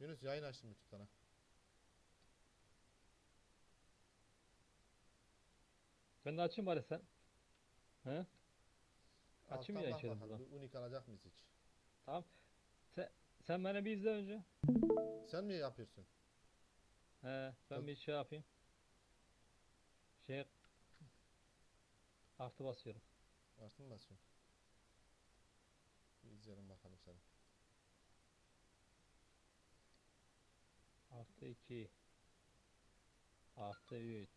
Yunus yayın açtım YouTube'dan ha. Ben de açayım bari sen. He? Açayım Alttan ya bak içeri bakalım, buradan. Unik alacak mıyız hiç? Sen beni bir izle önce. Sen mi yapıyorsun? He, ben Yok. bir şey yapayım. Şey artı basıyorum. Artı mı basıyorsun? Bir izleyelim bakalım seni. Artı 2 Artı 3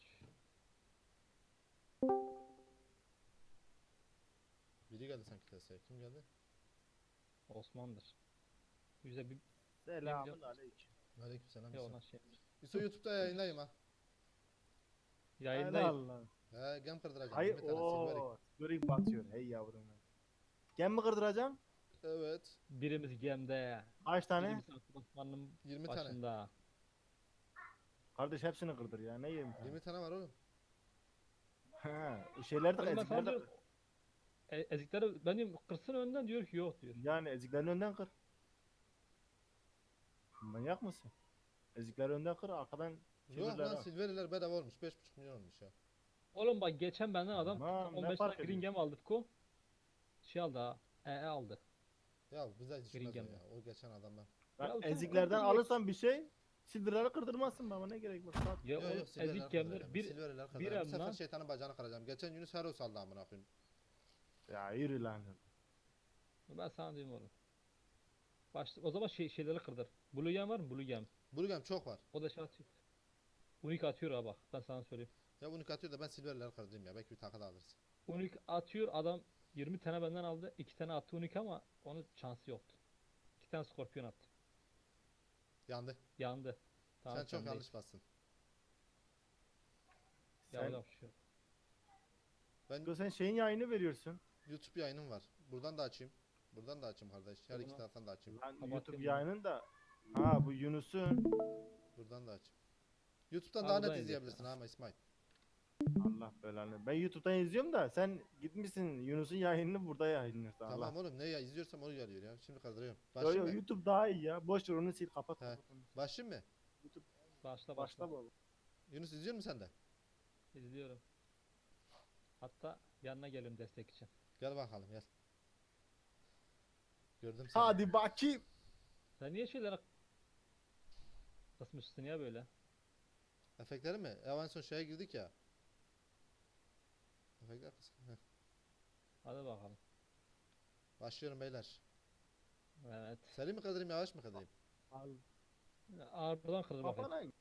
Biri geldi sanki TS'ye. Kim geldi? Osman'dır. Yüze bir Selamun aleyküm. Aleykümselam. şey İso. ona şey. İso YouTube'da yayınlayayım ha. Yayındayız. Allah. He gem kırdıracağım. Hayır 20 tane silver. ooo. Görik batıyor. Hey yavrum. Gem mi kırdıracağım? Evet. Birimiz gemde. Kaç tane? Birimiz Osman'ın 20 tane. Kardeş hepsini kırdır ya. Ne yiyeyim? 20 tane var oğlum. Ha, o şeyler de Oğlum ben ezikler de e, ezikleri ben diyorum kırsın önden diyor ki yok diyor. Yani eziklerin önden kır. Manyak mısın? Ezikleri önden kır arkadan Yok çevirler lan ha. silverler bedava olmuş. 5,5 milyon olmuş ya. Oğlum bak geçen benden adam Tamam, ne 15 fark tane ediyor? green gem aldı ko. Şey aldı ha. EE aldı. Ya bize düşmez o ya. O geçen adamlar. Bak, Ya eziklerden alırsan bir şey silverleri kırdırmazsın baba ne gerek var? Saat- Ya Yok oğlum yok silverler ezik kırdıracağım. bir Silverler bir. Bu sefer emlak- şeytanın bacağını kıracağım. Geçen Yunus Hero saldı amına koyayım. Ya yürü lan. ben sana diyeyim oğlum. Başta, o zaman şey, şeyleri kırdır. Blue gem var mı? Blue gem. Blue gem çok var. O da şey atıyor. Unik atıyor ha bak. Ben sana söyleyeyim. Ya unik atıyor da ben silverler kırdırayım ya. Belki bir takı da alırız. Unik atıyor adam 20 tane benden aldı. 2 tane attı unik ama onun şansı yoktu. 2 tane skorpiyon attı. Yandı. Yandı. Tamam, Sen çok değil. yanlış bastın. Sen, şu. Ben sen şeyin yayını veriyorsun. YouTube yayınım var. Buradan da açayım. Buradan da açayım kardeş. Her iki taraftan da açayım. Lan Kapatayım YouTube bunu. yayının da ha bu Yunus'un Buradan da açayım. YouTube'dan Ha, daha net izleyebilirsin ama İsmail. Allah belanı. Ben YouTube'dan izliyorum da sen gitmişsin Yunus'un yayınını burada yayınlıyorsun. Allah. Tamam oğlum ne ya izliyorsam onu geliyor ya. Şimdi kaldırıyorum. Yo, Başlayayım yo, mı? YouTube daha iyi ya. Boş ver onu sil kapat. He. kapat onu. Başlayayım mı? Başla başla. Başla baba. Yunus izliyor musun sen de? İzliyorum. Hatta yanına geliyorum destek için. Gel bakalım gel. Gördüm seni. Hadi bakayım. Sen niye şeylere kısmışsın ya böyle? Efektleri mi? E, en son şeye girdik ya. Efektler kısmı. Heh. Hadi bakalım. Başlıyorum beyler. Evet. Seri mi kaldırayım yavaş mı kaldırayım? Al. Ağırdan kırdır bakayım. Kafana İyi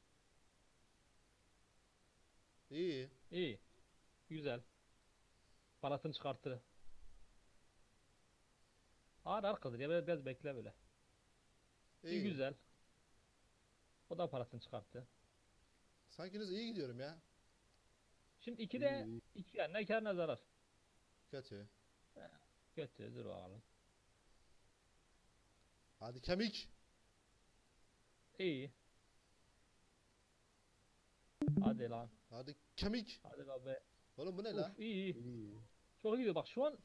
iyi. İyi. Güzel. Palatını çıkarttı. Ağır ağır kırdır ya biraz, biraz bekle böyle. İyi, güzel. O da parasını çıkarttı. Sanki Yunus iyi gidiyorum ya. Şimdi iki de İyi, iyi. iki yani ne kar ne zarar. Kötü. Kötü dur bakalım. Hadi kemik. İyi. Hadi lan. Hadi kemik. Hadi be. Oğlum bu ne lan? Uf iyi iyi. İyi. Çok iyi gidiyor. Bak şu an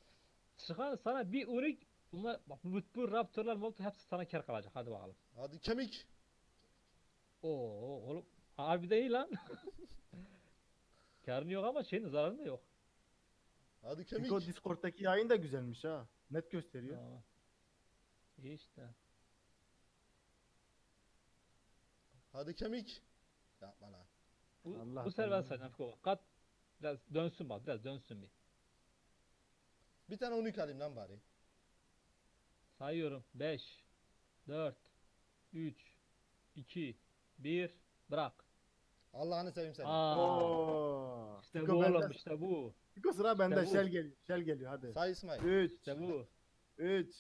çıkan sana bir unik bunlar bak bu, bu raptorlar molto hepsi sana kar kalacak. Hadi bakalım. Hadi kemik. Oo oğlum harbiden iyi lan. Karın yok ama şeyin zararın da yok. Hadi kemik. Çünkü o Discord'daki yayın da güzelmiş ha. Net gösteriyor. Tamam. İyi işte. Hadi kemik. Yapma lan. Bu, Allah bu sefer ben sayacağım. Fiko. Kat biraz dönsün bak biraz dönsün bir. Bir tane unik alayım lan bari. Sayıyorum. 5 4 3 2 1 bırak. Allah'ını seveyim seni. Aa, Oo. işte bu oğlum işte bu. Fiko sıra bende. bu. Şel geliyor. Şel geliyor hadi. Say İsmail. 3 İşte bu. 3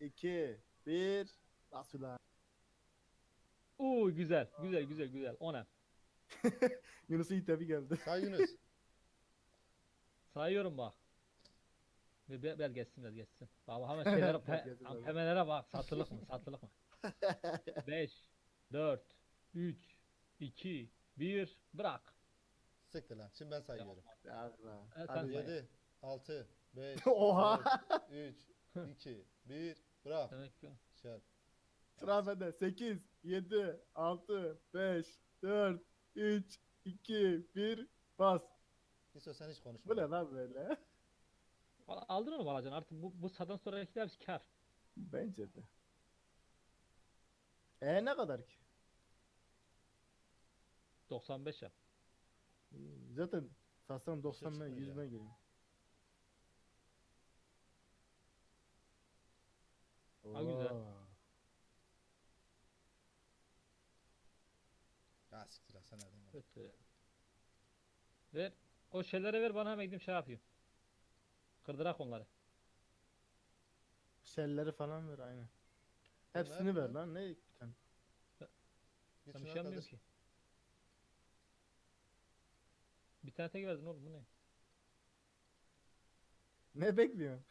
2 1 Nasıl lan? Oo güzel. Güzel güzel güzel. Ona. Yunus'un itebi geldi. Say Yunus. Sayıyorum bak. Bir bir- biraz geçsin biraz geçsin. Bak hemen şeylere pe, pemelere bak. Satılık mı? Satılık mı? 5 4 3 2 1 bırak. Siktir lan. Şimdi ben sayıyorum. Ya lan. Evet, Hadi sen say. 7, 6, 5, Oha. 3, 2, 1, bırak. Demek ki Şer. Sıra bende. 8, 7, 6, 5, 4, 3, 2, 1. Bas. İso sen hiç konuşma. Bu ne lan böyle? Al- Aldın onu mu alacaksın artık bu, bu sadan sonraki hepsi kar. Bence de. E ne kadar ki? 95 yap. Zaten satsam 90 çıkmıyor 100 ya. ben geliyor. Ha, güzel. Ya siktir lan sen nereden geldin? Kötü. Ver. O şeyleri ver bana hemen gideyim şey yapayım. Kırdırak onları. Şelleri falan ver aynen. Ben Hepsini ver lan ne sen? Ben bir şey kardeş. ki. Bir tane tek verdin oğlum bu ne? Ne bekliyorsun?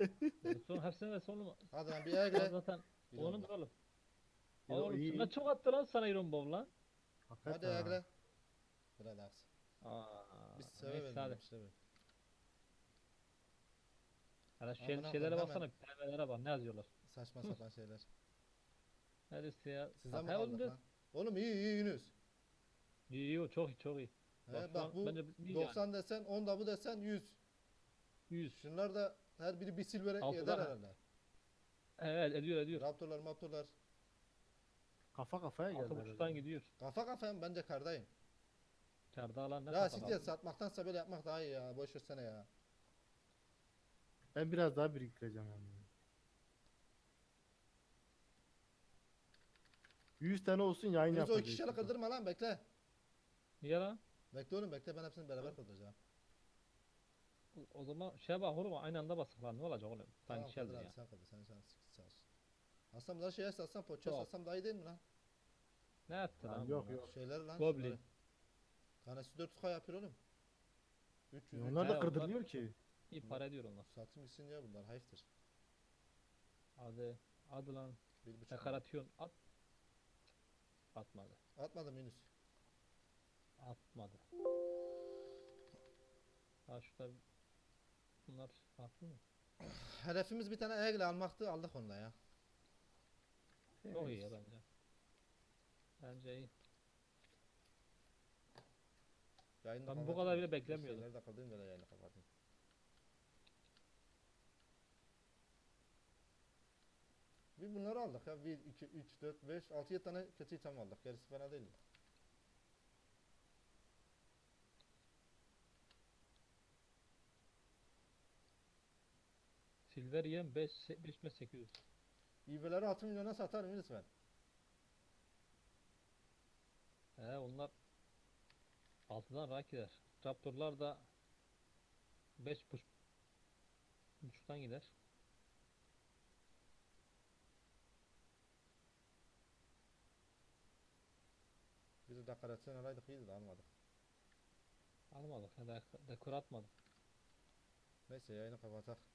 Ya Son hepsini ver sonra Hadi lan bir egre. zaten Bir onun da oğlum. Yo, Oğlum iyi. şuna çok attı lan sana Iron Bow lan. Hadi Hakikaten ha. egre. Relax. Aa, Biz neyse sevemedim hadi. işte. Hele şu Amına şeylere koyayım, baksana pembelere bak ne yazıyorlar. Saçma sapan şeyler. Neresi ya? Sizden mi oğlum kaldık lan? Oğlum iyi iyi Yunus. İyi iyi o çok iyi çok iyi. He, Bak bu bence iyi yani. 90 desen 10 da bu desen 100. 100. Şunlar da her biri bir silver Altıda eder ha. herhalde. Evet ediyor ediyor. Raptorlar maptorlar. Kafa kafaya geldi. Altı buçuktan gidiyor. Kafa kafaya bence kardayım. Karda alan ne Ya kafa siktir lan? satmaktansa böyle yapmak daha iyi ya. Boş versene ya. Ben biraz daha biriktireceğim yani. 100 tane olsun yayın o yapacağız. iki kişiyle kırdırma lan bekle. Niye lan? Bekle oğlum bekle ben hepsini beraber kırdıracağım. O- zaman şey bak oğlum aynı anda basık lan ne olacak oğlum? Tamam Sanki kırdır şeydir hadi ya. sen kırdır sen sen sağ olsun. Aslında bunları şeye satsam poçaya Yok. satsam daha iyi değil mi lan? Ne yaptı Lan lan? yok, yok. Şeyler lan Goblin. şunları. Tanesi 4K yapıyor oğlum. 300 Onlar He, da onlar- kırdırmıyor ki. İyi para ediyor onlar. Satım gitsin diye bunlar hayıftır. Hadi. Hadi lan. Bir buçuk. Ne karatıyorsun? At. Atmadı. Atmadım Yunus. Atmadı. Ha şurada bunlar farklı mı? Hedefimiz bir tane egle almaktı aldık onunla ya. Çok iyi ya bence. Bence iyi. Yayını Ben bu kadar bile beklemiyordum. şeyleri de da yayını kapatayım. Bir bunları aldık ya. 1, 2, 3, 4, 5, 6, 7 tane kötü item aldık. Gerisi fena değil. Silver yem 5 5800. İveleri 6 milyona satarım ben. He onlar 6'dan rak gider. Raptorlar da 5 buç buçuktan gider. De dekorasyon alaydık iyiydi de almadık. Almadık dekor atmadık. Neyse yayını kapatak.